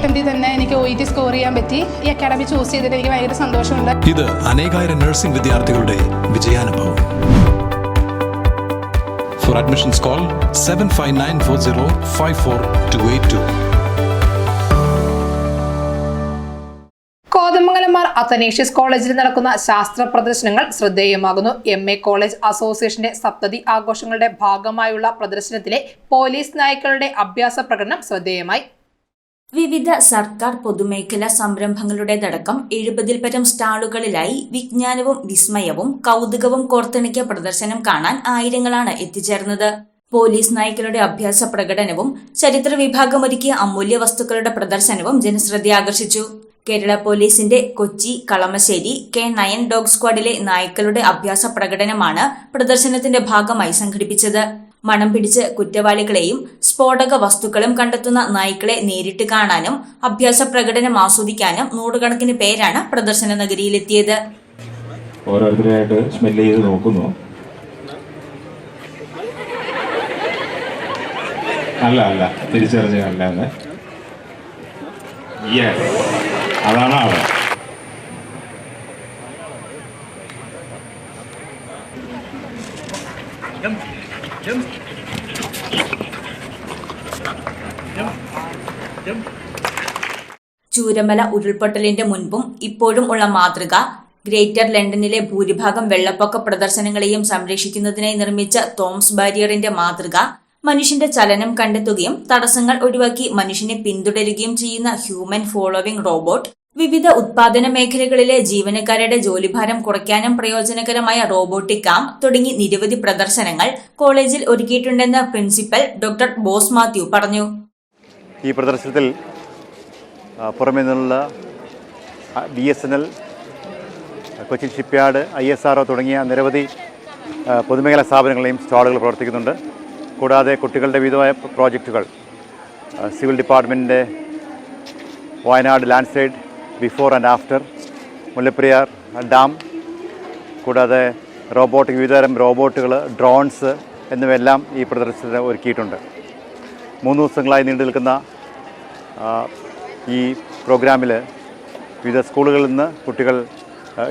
അറ്റംപ്റ്റിൽ തന്നെ എനിക്ക് O E T score ചെയ്യാൻ പറ്റി. ഈ അക്കാഡമി ചൂസ് ചെയ്തിട്ട് എനിക്ക് ഭയങ്കര സന്തോഷമുണ്ട്. ഇത് അനേകായിരം നഴ്സിംഗ് വിദ്യാർത്ഥികളുടെ വിജയാനുഭവം. For admissions call seven five nine four zero five four two eight two കോതമംഗലമാർ Athanasius കോളേജിൽ നടക്കുന്ന ശാസ്ത്ര പ്രദർശനങ്ങൾ ശ്രദ്ധേയമാകുന്നു. എം എ കോളേജ് അസോസിയേഷന്റെ സപ്തതി ആഘോഷങ്ങളുടെ ഭാഗമായുള്ള പ്രദർശനത്തിലെ പോലീസ് നായ്ക്കളുടെ അഭ്യാസ പ്രകടനം ശ്രദ്ധേയമായി. വിവിധ സർക്കാർ പൊതുമേഖലാ സംരംഭങ്ങളുടെ സംരംഭങ്ങളുടേതടക്കം എഴുപതിൽ പരം സ്റ്റാളുകളിലായി വിജ്ഞാനവും വിസ്മയവും കൗതുകവും കോർത്തിണക്കിയ പ്രദർശനം കാണാൻ ആയിരങ്ങളാണ് എത്തിച്ചേർന്നത്. പോലീസ് നായ്ക്കളുടെ അഭ്യാസ പ്രകടനവും ചരിത്ര വിഭാഗമൊരുക്കിയ അമൂല്യ വസ്തുക്കളുടെ പ്രദർശനവും ജനശ്രദ്ധ ആകർഷിച്ചു. കേരള പോലീസിന്റെ Kochi Kalamassery K nine dog സ്ക്വാഡിലെ നായ്ക്കളുടെ അഭ്യാസ പ്രകടനമാണ് പ്രദർശനത്തിന്റെ ഭാഗമായി സംഘടിപ്പിച്ചത്. മണം പിടിച്ച് കുറ്റവാളികളെയും സ്ഫോടക വസ്തുക്കളും കണ്ടെത്തുന്ന നായ്ക്കളെ നേരിട്ട് കാണാനും അഭ്യാസ പ്രകടനം ആസ്വദിക്കാനും നൂറുകണക്കിന് പേരാണ് പ്രദർശന നഗരിയിലെത്തിയത്. അല്ല അല്ല തിരിച്ചറിഞ്ഞ അല്ല എന്ന് യെസ് Jump. Jump. ചൂരമല ഉരുൾപൊട്ടലിന്റെ മുൻപും ഇപ്പോഴും ഉള്ള മാതൃക ഗ്രേറ്റർ ലണ്ടനിലെ ഭൂരിഭാഗം വെള്ളപ്പൊക്ക പ്രദർശനങ്ങളെയും സംരക്ഷിക്കുന്നതിനായി നിർമ്മിച്ച തോംസ് ബാരിയറിന്റെ മാതൃക മനുഷ്യന്റെ ചലനം കണ്ടെത്തുകയും തടസ്സങ്ങൾ ഒഴിവാക്കി മനുഷ്യനെ പിന്തുടരുകയും ചെയ്യുന്ന ഹ്യൂമൻ ഫോളോവിംഗ് റോബോട്ട് വിവിധ ഉത്പാദന മേഖലകളിലെ ജീവനക്കാരുടെ ജോലിഭാരം കുറയ്ക്കാനും പ്രയോജനകരമായ റോബോട്ടിക് ആം തുടങ്ങി നിരവധി പ്രദർശനങ്ങൾ കോളേജിൽ ഒരുക്കിയിട്ടുണ്ടെന്ന് പ്രിൻസിപ്പൽ ഡോക്ടർ ബോസ് മാത്യു പറഞ്ഞു. ഈ പ്രദർശനത്തിൽ പുറമെ നിന്നുള്ള B S N L Cochin shipyard I S R തുടങ്ങിയ നിരവധി പൊതുമേഖലാ സ്ഥാപനങ്ങളെയും സ്റ്റാളുകൾ പ്രവർത്തിക്കുന്നുണ്ട്. കൂടാതെ കുട്ടികളുടെ വിവിധമായ പ്രോജക്റ്റുകൾ സിവിൽ ഡിപ്പാർട്ട്മെന്റിന്റെ Wayanad landslide before and after Mullaperiyar dam കൂടാതെ റോബോട്ടിക് വിവിധതരം റോബോട്ടുകൾ ഡ്രോൺസ് എന്നിവയെല്ലാം ഈ പ്രദർശനത്തിന് ഒരുക്കിയിട്ടുണ്ട്. മൂന്ന് ദിവസങ്ങളായി നീണ്ടു നിൽക്കുന്ന ഈ പ്രോഗ്രാമിൽ വിവിധ സ്കൂളുകളിൽ നിന്ന് കുട്ടികൾ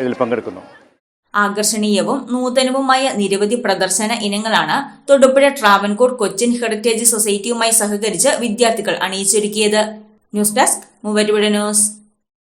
ഇതിൽ പങ്കെടുക്കുന്നു. ആകർഷണീയവും നൂതനവുമായ നിരവധി പ്രദർശന ഇനങ്ങളാണ് തൊടുപുഴ ട്രാവൻകൂർ കൊച്ചിൻ ഹെറിറ്റേജ് സൊസൈറ്റിയുമായി സഹകരിച്ച് വിദ്യാർത്ഥികൾ അണിയിച്ചൊരുക്കിയത്. News desk Muvattupuzha news.